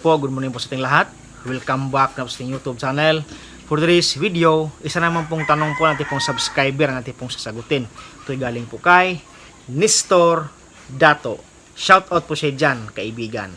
po, good morning po sa ating lahat. Welcome back na po sa ating YouTube channel. For today's video, isa naman pong tanong po natin pong subscriber ang natin pong sasagutin. Ito'y galing po kay Nestor Dato. Shout out po siya dyan, kaibigan.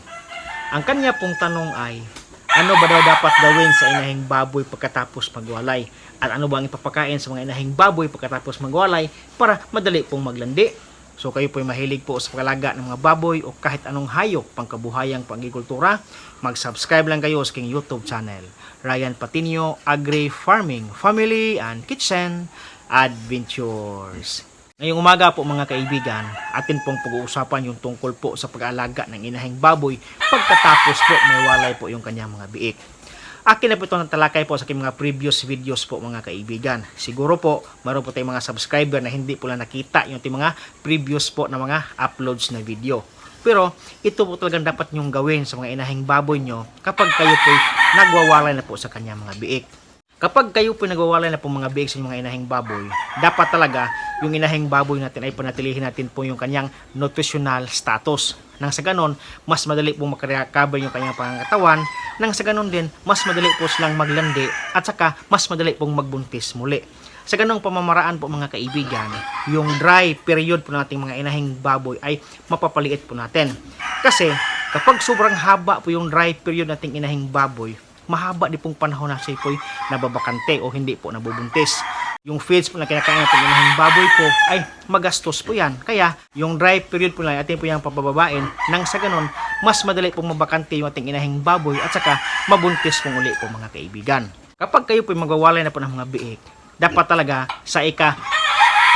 Ang kanya pong tanong ay, ano ba daw dapat gawin sa inahing baboy pagkatapos magwalay? At ano ba ang ipapakain sa mga inahing baboy pagkatapos magwalay para madali pong maglandi? So kayo po ay mahilig po sa pagalaga ng mga baboy o kahit anong hayop pangkabuhayang pangikultura, mag-subscribe lang kayo sa aking YouTube channel. Ryan Patinio Agri Farming Family and Kitchen Adventures. Ngayong umaga po mga kaibigan, atin pong pag-uusapan yung tungkol po sa pag-aalaga ng inahing baboy pagkatapos po may walay po yung kanyang mga biik. Akin na po ito ng talakay po sa aking mga previous videos po mga kaibigan. Siguro po, meron po tayong mga subscriber na hindi po lang nakita yung ating mga previous po na mga uploads na video. Pero ito po talagang dapat nyong gawin sa mga inahing baboy nyo kapag kayo po nagwawalay na po sa kanyang mga biik. Kapag kayo po nagwawalay na po mga biik sa mga inahing baboy, dapat talaga yung inahing baboy natin ay panatilihin natin po yung kanyang nutritional status. Nang sa ganon, mas madali po makarecover yung kanyang pangangatawan. Nang sa ganon din, mas madali po silang maglandi at saka mas madali pong magbuntis muli. Sa ganong pamamaraan po mga kaibigan, yung dry period po nating mga inahing baboy ay mapapaliit po natin. Kasi kapag sobrang haba po yung dry period nating inahing baboy, mahaba di pong panahon na siya po'y nababakante o hindi po nabubuntis. Yung feeds po na kinakain natin inahing baboy po ay magastos po yan. Kaya yung dry period po lang atin po yung pabababain nang sa ganon mas madali pong mabakante yung ating inahing baboy at saka mabuntis pong uli po mga kaibigan. Kapag kayo po magwawalay na po ng mga biik, dapat talaga sa ika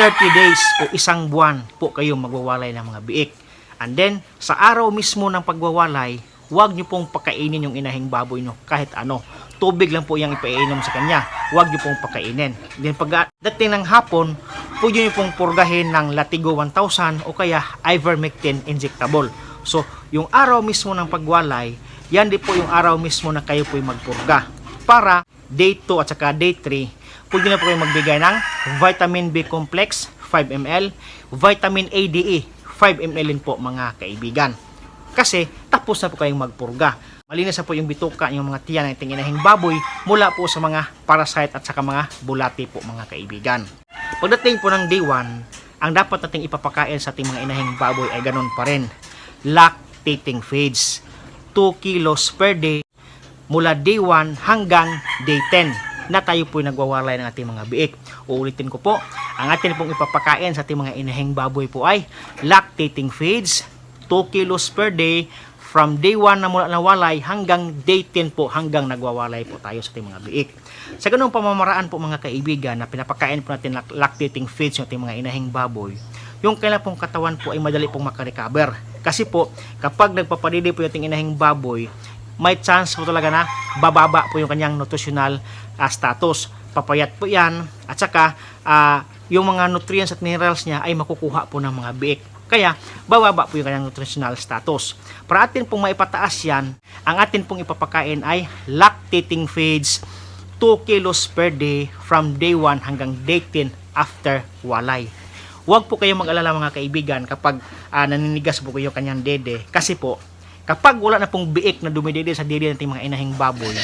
30 days o isang buwan po kayo magwawalay ng mga biik. And then, sa araw mismo ng pagwawalay, huwag nyo pong pakainin yung inahing baboy nyo kahit ano. Tubig lang po yung ipainom sa kanya. Huwag nyo pong pakainin. Then pag dating ng hapon, pwede nyo pong purgahin ng Latigo 1000 o kaya Ivermectin injectable. So, yung araw mismo ng pagwalay, yan din po yung araw mismo na kayo po magpurga. Para day 2 at saka day 3, pwede na po kayo magbigay ng vitamin B complex 5 ml, vitamin A, DE 5 ml din po mga kaibigan. Kasi tapos na po kayong magpurga. Malinis na po yung bituka, yung mga tiyan ng ating inahing baboy mula po sa mga parasite at saka mga bulati po mga kaibigan. Pagdating po ng day 1, ang dapat nating ipapakain sa ating mga inahing baboy ay ganun pa rin. Lactating feeds. 2 kilos per day mula day 1 hanggang day 10 na tayo po nagwawalay ng ating mga biik. Uulitin ko po, ang atin pong ipapakain sa ating mga inahing baboy po ay lactating feeds, 2 kilos per day from day 1 na mula nawalay hanggang day 10 po hanggang nagwawalay po tayo sa ating mga biik. Sa ganung pamamaraan po mga kaibigan na pinapakain po natin lac- lactating feeds yung ating mga inahing baboy, yung kailan pong katawan po ay madali pong makarecover. Kasi po, kapag nagpapadidi po yung ating inahing baboy, may chance po talaga na bababa po yung kanyang nutritional ah, status. Papayat po yan at saka ah, yung mga nutrients at minerals niya ay makukuha po ng mga biik. Kaya, bababa po yung kanyang nutritional status. Para atin pong maipataas yan, ang atin pong ipapakain ay lactating feeds 2 kilos per day from day 1 hanggang day 10 after walay. Huwag po kayong mag-alala mga kaibigan kapag ah, naninigas po kayo kanyang dede. Kasi po, kapag wala na pong biik na dumidede sa dede nating mga inahing baboy,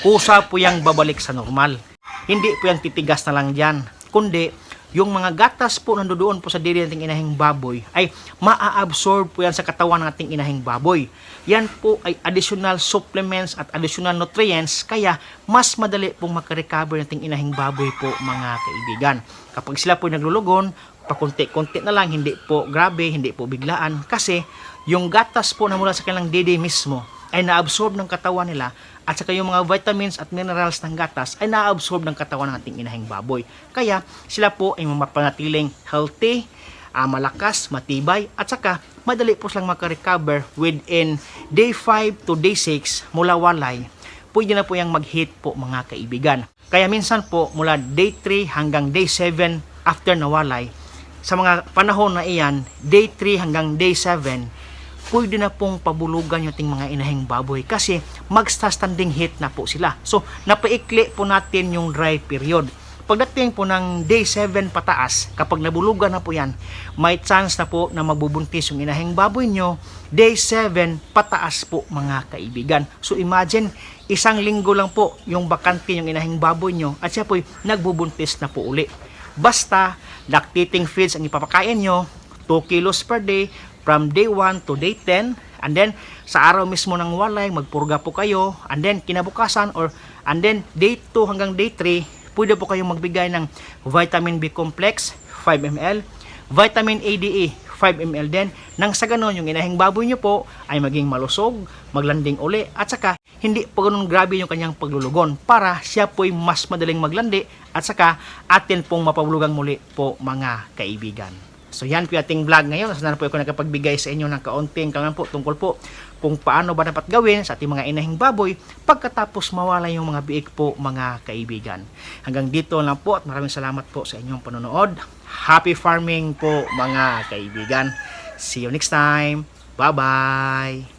kusa po yung babalik sa normal. Hindi po yung titigas na lang dyan. Kundi, yung mga gatas po nandoon po sa dede nating inahing baboy ay maa-absorb po yan sa katawan ng ating inahing baboy. Yan po ay additional supplements at additional nutrients kaya mas madali pong makarecover ng ating inahing baboy po mga kaibigan. Kapag sila po naglulugon, pakunti-kunti na lang, hindi po grabe, hindi po biglaan kasi yung gatas po na mula sa kanilang dede mismo ay na-absorb ng katawan nila at saka yung mga vitamins at minerals ng gatas ay na-absorb ng katawan ng ating inahing baboy. Kaya sila po ay mapanatiling healthy, ah, malakas, matibay at saka madali po silang makarecover within day 5 to day 6 mula walay. Pwede na po yung mag-hit po mga kaibigan. Kaya minsan po mula day 3 hanggang day 7 after nawalay, sa mga panahon na iyan, day 3 hanggang day 7, pwede na pong pabulugan yung ating mga inahing baboy kasi magsta-standing heat na po sila. So, napaikli po natin yung dry period pagdating po ng day 7 pataas, kapag nabulugan na po yan, may chance na po na mabubuntis yung inahing baboy nyo. Day 7 pataas po mga kaibigan. So imagine, isang linggo lang po yung bakante yung inahing baboy nyo at siya po'y nagbubuntis na po uli. Basta, lactating feeds ang ipapakain nyo, 2 kilos per day from day 1 to day 10 and then sa araw mismo ng walay magpurga po kayo and then kinabukasan or and then day 2 hanggang day 3 pwede po kayong magbigay ng vitamin B complex 5 ml vitamin ADE 5 ml din nang sa ganon yung inahing baboy nyo po ay maging malusog, maglanding uli at saka hindi po ganun grabe yung kanyang paglulugon para siya po'y mas madaling maglandi at saka atin pong mapabulugang muli po mga kaibigan. So yan po yung ating vlog ngayon. Sana po ako nakapagbigay sa inyo ng kaunting kalan po tungkol po kung paano ba dapat gawin sa ating mga inahing baboy pagkatapos mawala yung mga biik po mga kaibigan. Hanggang dito lang po at maraming salamat po sa inyong panonood. Happy farming po mga kaibigan. See you next time. Bye-bye.